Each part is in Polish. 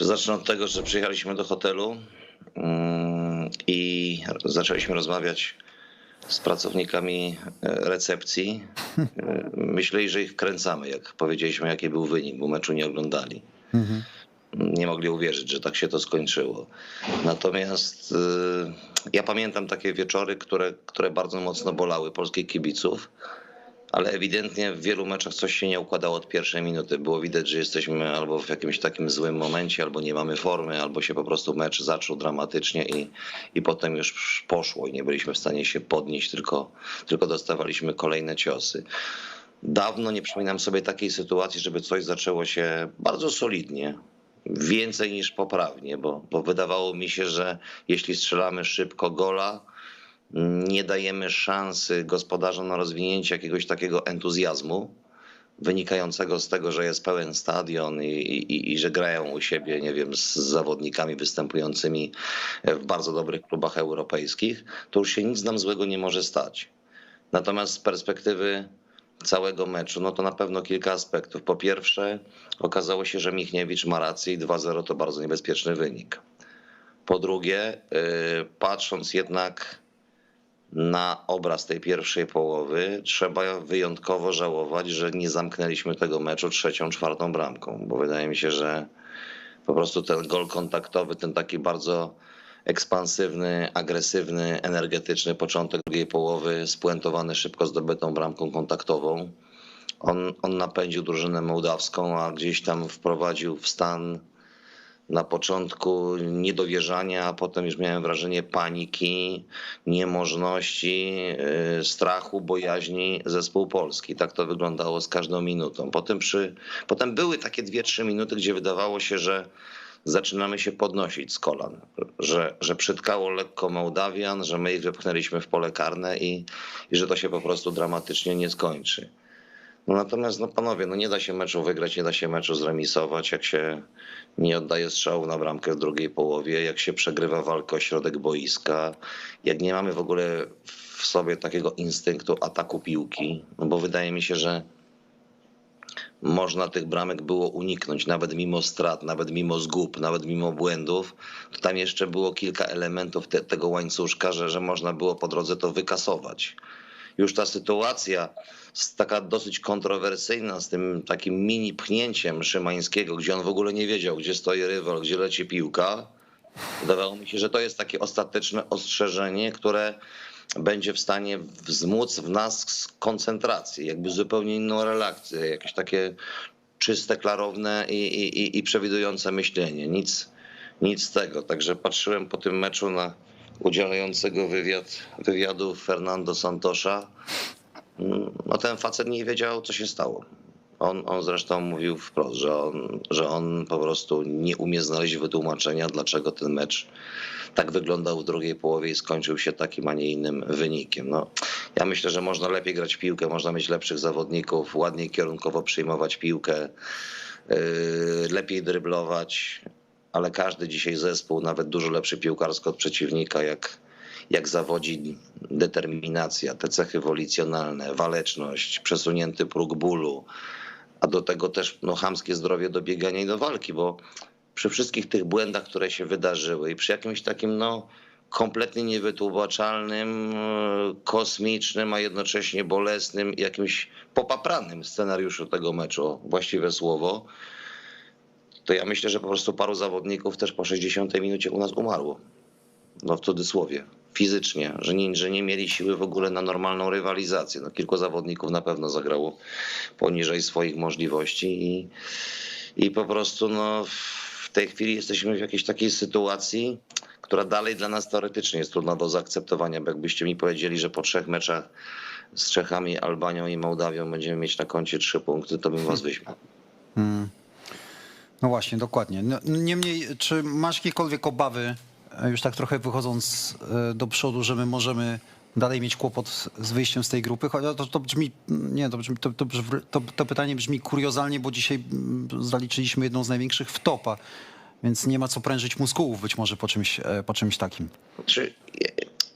Czy zacznę od tego, że przyjechaliśmy do hotelu mm, i zaczęliśmy rozmawiać z pracownikami e, recepcji. E, Myśleli, że ich wkręcamy, jak powiedzieliśmy, jaki był wynik, bo meczu nie oglądali. Nie mogli uwierzyć, że tak się to skończyło. Natomiast e, ja pamiętam takie wieczory, które, które bardzo mocno bolały polskich kibiców. Ale ewidentnie w wielu meczach coś się nie układało od pierwszej minuty. Było widać, że jesteśmy albo w jakimś takim złym momencie, albo nie mamy formy, albo się po prostu mecz zaczął dramatycznie i, i potem już poszło i nie byliśmy w stanie się podnieść, tylko, tylko dostawaliśmy kolejne ciosy. Dawno nie przypominam sobie takiej sytuacji, żeby coś zaczęło się bardzo solidnie, więcej niż poprawnie, bo, bo wydawało mi się, że jeśli strzelamy szybko gola, nie dajemy szansy gospodarzom na rozwinięcie jakiegoś takiego entuzjazmu wynikającego z tego, że jest pełen stadion i, i, i że grają u siebie, nie wiem, z zawodnikami występującymi w bardzo dobrych klubach europejskich, to już się nic nam złego nie może stać. Natomiast z perspektywy całego meczu, no to na pewno kilka aspektów. Po pierwsze, okazało się, że Michniewicz ma rację i 2-0 to bardzo niebezpieczny wynik. Po drugie, yy, patrząc jednak na obraz tej pierwszej połowy, trzeba wyjątkowo żałować, że nie zamknęliśmy tego meczu trzecią, czwartą bramką, bo wydaje mi się, że po prostu ten gol kontaktowy, ten taki bardzo ekspansywny, agresywny, energetyczny początek drugiej połowy, spuentowany szybko zdobytą bramką kontaktową, on, on napędził drużynę mołdawską, a gdzieś tam wprowadził w stan na początku niedowierzania, a potem już miałem wrażenie paniki, niemożności, yy, strachu, bojaźni zespół polski. Tak to wyglądało z każdą minutą. Potem, przy, potem były takie dwie, trzy minuty, gdzie wydawało się, że zaczynamy się podnosić z kolan, że, że przytkało lekko Mołdawian, że my ich wypchnęliśmy w pole karne i, i że to się po prostu dramatycznie nie skończy. No natomiast, no panowie, no nie da się meczu wygrać, nie da się meczu zremisować, jak się nie oddaje strzału na bramkę w drugiej połowie, jak się przegrywa walkę o środek boiska, jak nie mamy w ogóle w sobie takiego instynktu ataku piłki, no bo wydaje mi się, że można tych bramek było uniknąć, nawet mimo strat, nawet mimo zgub, nawet mimo błędów, to tam jeszcze było kilka elementów te, tego łańcuszka, że, że można było po drodze to wykasować. Już ta sytuacja taka dosyć kontrowersyjna z tym takim mini pchnięciem Szymańskiego, gdzie on w ogóle nie wiedział, gdzie stoi rywal, gdzie leci piłka. Wydawało mi się, że to jest takie ostateczne ostrzeżenie, które będzie w stanie wzmóc w nas koncentrację, jakby zupełnie inną relację, jakieś takie czyste, klarowne i, i, i przewidujące myślenie. Nic, nic z tego. Także patrzyłem po tym meczu na udzielającego wywiad, wywiadu Fernando Santosza. No ten facet nie wiedział, co się stało. On, on zresztą mówił wprost, że on, że on po prostu nie umie znaleźć wytłumaczenia, dlaczego ten mecz tak wyglądał w drugiej połowie i skończył się takim, a nie innym wynikiem. No, ja myślę, że można lepiej grać piłkę, można mieć lepszych zawodników, ładniej kierunkowo przyjmować piłkę, yy, lepiej dryblować, ale każdy dzisiaj zespół, nawet dużo lepszy piłkarsko od przeciwnika, jak, jak zawodzi determinacja, te cechy wolicjonalne, waleczność, przesunięty próg bólu, a do tego też no, chamskie zdrowie do biegania i do walki, bo przy wszystkich tych błędach, które się wydarzyły i przy jakimś takim no, kompletnie niewytłumaczalnym, kosmicznym, a jednocześnie bolesnym, jakimś popapranym scenariuszu tego meczu, właściwe słowo, to ja myślę, że po prostu paru zawodników też po 60 minucie u nas umarło. No w cudzysłowie, fizycznie, że nie, że nie mieli siły w ogóle na normalną rywalizację. No, kilku zawodników na pewno zagrało poniżej swoich możliwości i, i po prostu no, w tej chwili jesteśmy w jakiejś takiej sytuacji, która dalej dla nas teoretycznie jest trudna do zaakceptowania, bo jakbyście mi powiedzieli, że po trzech meczach z Czechami, Albanią i Mołdawią będziemy mieć na koncie trzy punkty, to bym was wyśmiał. No właśnie, dokładnie. No, Niemniej, czy masz jakiekolwiek obawy, e, już tak trochę wychodząc e, do przodu, że my możemy dalej mieć kłopot z wyjściem z tej grupy? Chociaż to, to brzmi, nie, to, brzmi, to, to, brzmi- to, to pytanie brzmi kuriozalnie, bo dzisiaj mm, zaliczyliśmy jedną z największych wtopa, więc nie ma co prężyć muskułów być może po czymś, e, po czymś takim. Czy,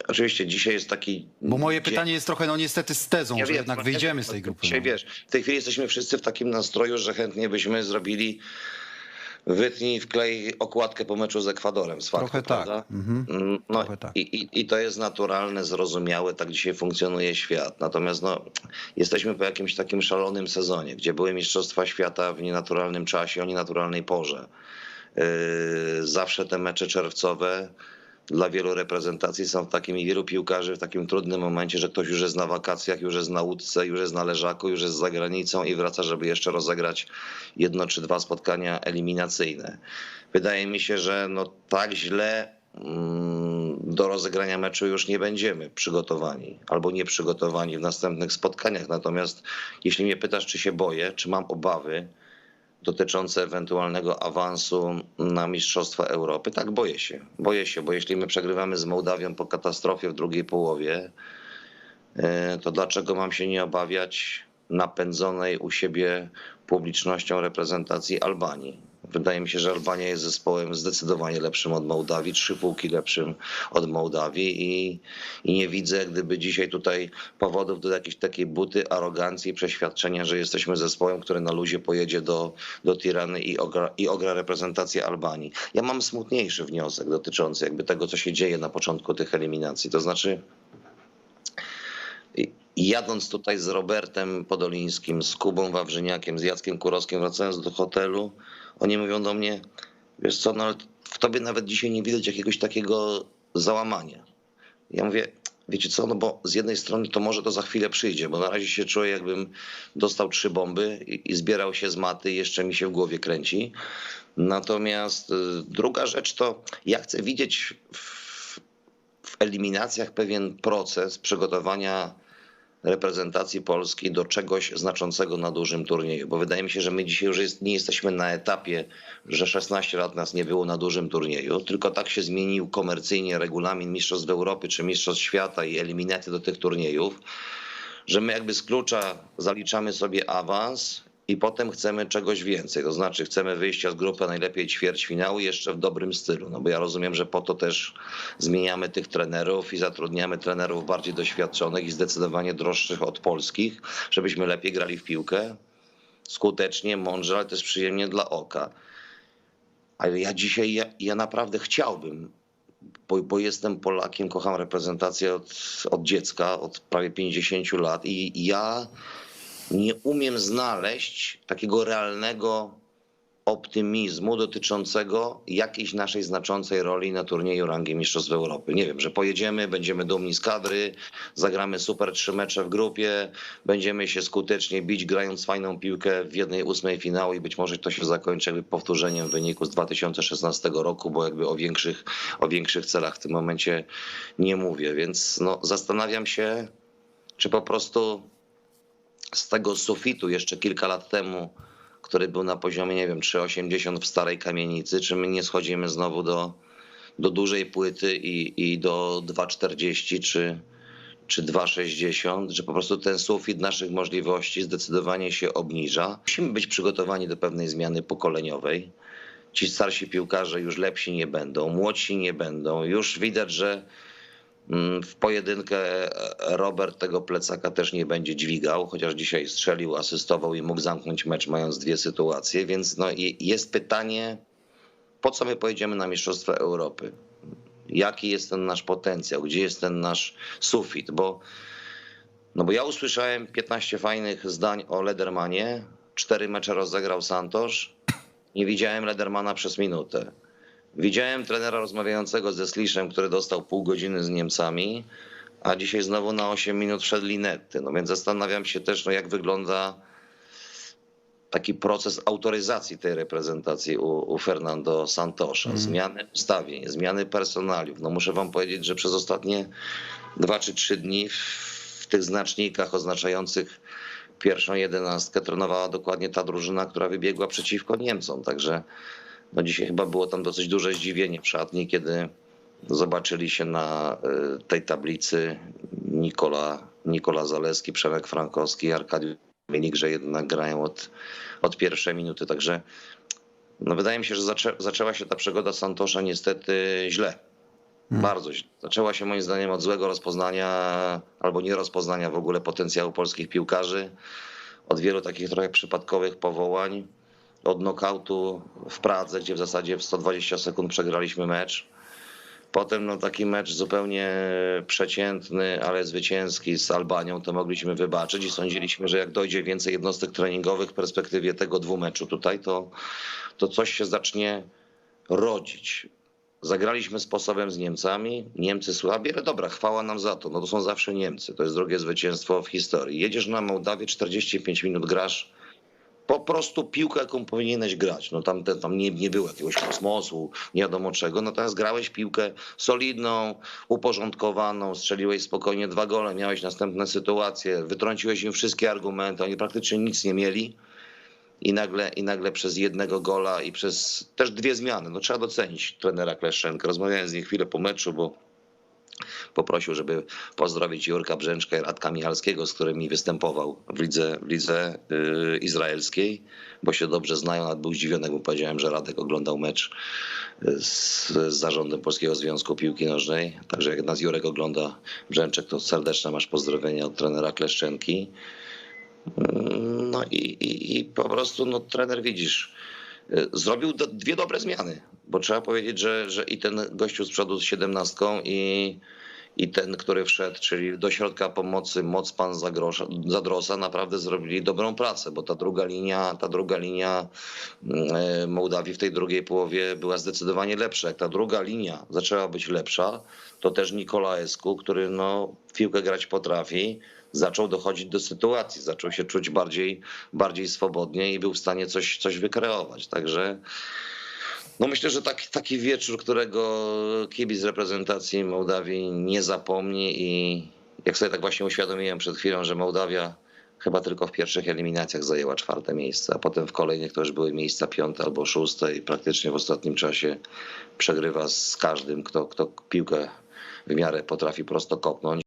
oczywiście dzisiaj jest taki. Bo moje dzień- pytanie jest trochę, no niestety z tezą, że jednak wyjdziemy z tej grupy. Dzisiaj no. wiesz, w tej chwili jesteśmy wszyscy w takim nastroju, że chętnie byśmy zrobili wytnij, wklej okładkę po meczu z Ekwadorem z faktu, Trochę tak. prawda? Mhm. Mm, No Trochę tak. i, i, i to jest naturalne, zrozumiałe, tak dzisiaj funkcjonuje świat. Natomiast no, jesteśmy po jakimś takim szalonym sezonie, gdzie były Mistrzostwa Świata w nienaturalnym czasie, o nienaturalnej porze. Yy, Zawsze te mecze czerwcowe dla wielu reprezentacji są w takim i wielu piłkarzy w takim trudnym momencie, że ktoś już jest na wakacjach, już jest na łódce, już jest na leżaku, już jest za granicą i wraca, żeby jeszcze rozegrać jedno czy dwa spotkania eliminacyjne. Wydaje mi się, że no tak źle mm, do rozegrania meczu już nie będziemy przygotowani albo nie przygotowani w następnych spotkaniach. Natomiast jeśli mnie pytasz, czy się boję, czy mam obawy dotyczące ewentualnego awansu na Mistrzostwa Europy, tak boję się. Boję się, bo jeśli my przegrywamy z Mołdawią po katastrofie w drugiej połowie, e, to dlaczego mam się nie obawiać napędzonej u siebie publicznością reprezentacji Albanii? Wydaje mi się, że Albania jest zespołem zdecydowanie lepszym od Mołdawii, trzy półki lepszym od Mołdawii i, i nie widzę, gdyby dzisiaj tutaj powodów do jakiejś takiej buty, arogancji i przeświadczenia, że jesteśmy zespołem, który na luzie pojedzie do, do Tirany i ogra, i ogra reprezentację Albanii. Ja mam smutniejszy wniosek dotyczący jakby tego, co się dzieje na początku tych eliminacji. To znaczy, jadąc tutaj z Robertem Podolińskim, z Kubą Wawrzyniakiem, z Jackiem Kurowskim, wracając do hotelu, oni mówią do mnie, wiesz co, no w tobie nawet dzisiaj nie widać jakiegoś takiego załamania. Ja mówię, wiecie co, no bo z jednej strony to może to za chwilę przyjdzie, bo na razie się czuję jakbym dostał trzy bomby i, i zbierał się z maty jeszcze mi się w głowie kręci. Natomiast y, druga rzecz to ja chcę widzieć w, w eliminacjach pewien proces przygotowania reprezentacji Polski do czegoś znaczącego na dużym turnieju, bo wydaje mi się, że my dzisiaj już jest, nie jesteśmy na etapie, że 16 lat nas nie było na dużym turnieju, tylko tak się zmienił komercyjnie regulamin Mistrzostw Europy czy Mistrzostw Świata i eliminaty do tych turniejów, że my jakby z klucza zaliczamy sobie awans i potem chcemy czegoś więcej. To znaczy chcemy wyjścia z grupy, najlepiej ćwierćfinału jeszcze w dobrym stylu. No bo ja rozumiem, że po to też zmieniamy tych trenerów i zatrudniamy trenerów bardziej doświadczonych i zdecydowanie droższych od polskich, żebyśmy lepiej grali w piłkę. Skutecznie, mądrze, ale też przyjemnie dla oka. Ale ja dzisiaj, ja, ja naprawdę chciałbym, bo, bo jestem Polakiem, kocham reprezentację od, od dziecka, od prawie 50 lat i ja nie umiem znaleźć takiego realnego optymizmu dotyczącego jakiejś naszej znaczącej roli na turnieju rangi Mistrzostw Europy. Nie wiem, że pojedziemy, będziemy dumni z kadry, zagramy super trzy mecze w grupie, będziemy się skutecznie bić, grając fajną piłkę w jednej ósmej finału i być może to się zakończy jakby powtórzeniem wyniku z 2016 roku, bo jakby o większych, o większych celach w tym momencie nie mówię. Więc no, zastanawiam się, czy po prostu z tego sufitu jeszcze kilka lat temu, który był na poziomie, nie wiem, 3,80 w starej kamienicy, czy my nie schodzimy znowu do, do dużej płyty i, i do 2,40 czy, czy 2,60, że po prostu ten sufit naszych możliwości zdecydowanie się obniża. Musimy być przygotowani do pewnej zmiany pokoleniowej. Ci starsi piłkarze już lepsi nie będą, młodsi nie będą. Już widać, że W pojedynkę Robert tego plecaka też nie będzie dźwigał, chociaż dzisiaj strzelił, asystował i mógł zamknąć mecz, mając dwie sytuacje. Więc no, jest pytanie, po co my pojedziemy na Mistrzostwa Europy? Jaki jest ten nasz potencjał? Gdzie jest ten nasz sufit? Bo, no bo ja usłyszałem 15 fajnych zdań o Ledermanie. Cztery mecze rozegrał Santosz. Nie widziałem Ledermana przez minutę. Widziałem trenera rozmawiającego ze Sliszem, który dostał pół godziny z Niemcami, a dzisiaj znowu na 8 minut wszedł Linetty. No więc zastanawiam się też, no jak wygląda taki proces autoryzacji tej reprezentacji u, u Fernando Santosza. Zmiany ustawień, zmiany personaliów. No muszę wam powiedzieć, że przez ostatnie dwa czy trzy dni w, w tych znacznikach oznaczających pierwszą jedenastkę trenowała dokładnie ta drużyna, która wybiegła przeciwko Niemcom. Także no dzisiaj chyba było tam dosyć duże zdziwienie w szatni, kiedy zobaczyli się na y, tej tablicy Nikola, Nikola Zaleski, Przemek Frankowski, Arkadiusz Milik, że jednak grają od, od pierwszej minuty. Także no wydaje mi się, że zaczę, zaczęła się ta przygoda Santosza niestety źle. Bardzo źle. Zaczęła się moim zdaniem od złego rozpoznania albo nierozpoznania w ogóle potencjału polskich piłkarzy, od wielu takich trochę przypadkowych powołań od nokautu w Pradze, gdzie w zasadzie w 120 sekund przegraliśmy mecz. Potem no, taki mecz zupełnie przeciętny, ale zwycięski z Albanią, to mogliśmy wybaczyć i sądziliśmy, że jak dojdzie więcej jednostek treningowych w perspektywie tego dwumeczu tutaj, to, to coś się zacznie rodzić. Zagraliśmy sposobem z Niemcami. Niemcy słabi, ale dobra, chwała nam za to. No to są zawsze Niemcy. To jest drugie zwycięstwo w historii. Jedziesz na Mołdawię, 45 minut grasz. Po prostu piłkę, jaką powinieneś grać. No tam, tam nie, nie było jakiegoś kosmosu, nie wiadomo czego. Natomiast grałeś piłkę solidną, uporządkowaną, strzeliłeś spokojnie dwa gole, miałeś następne sytuacje, wytrąciłeś im wszystkie argumenty, oni praktycznie nic nie mieli i nagle, i nagle przez jednego gola i przez też dwie zmiany. No trzeba docenić trenera Kleszczenkę. Rozmawiałem z nim chwilę po meczu, bo poprosił, żeby pozdrowić Jurka Brzęczka i Radka Michalskiego, z którymi występował w lidze, w lidze yy, izraelskiej, bo się dobrze znają. Nawet był zdziwiony, mu powiedziałem, że Radek oglądał mecz y, z, z zarządem Polskiego Związku Piłki Nożnej. Także jak nas Jurek ogląda Brzęczek, to serdeczne masz pozdrowienia od trenera Kleszczenki. No i, i, i po prostu no, trener widzisz, zrobił do, dwie dobre zmiany, bo trzeba powiedzieć, że, że i ten gościu z przodu z siedemnastką i, i ten, który wszedł, czyli do środka pomocy moc pan Zadrosa naprawdę zrobili dobrą pracę, bo ta druga linia, ta druga linia y, Mołdawii w tej drugiej połowie była zdecydowanie lepsza. Jak ta druga linia zaczęła być lepsza, to też Nikolaesku, który no, w piłkę grać potrafi, zaczął dochodzić do sytuacji, zaczął się czuć bardziej, bardziej swobodnie i był w stanie coś, coś wykreować. Także no myślę, że taki, taki wieczór, którego kibic reprezentacji Mołdawii nie zapomni i jak sobie tak właśnie uświadomiłem przed chwilą, że Mołdawia chyba tylko w pierwszych eliminacjach zajęła czwarte miejsce, a potem w kolejnych to już były miejsca piąte albo szóste i praktycznie w ostatnim czasie przegrywa z każdym, kto, kto piłkę w miarę potrafi prosto kopnąć.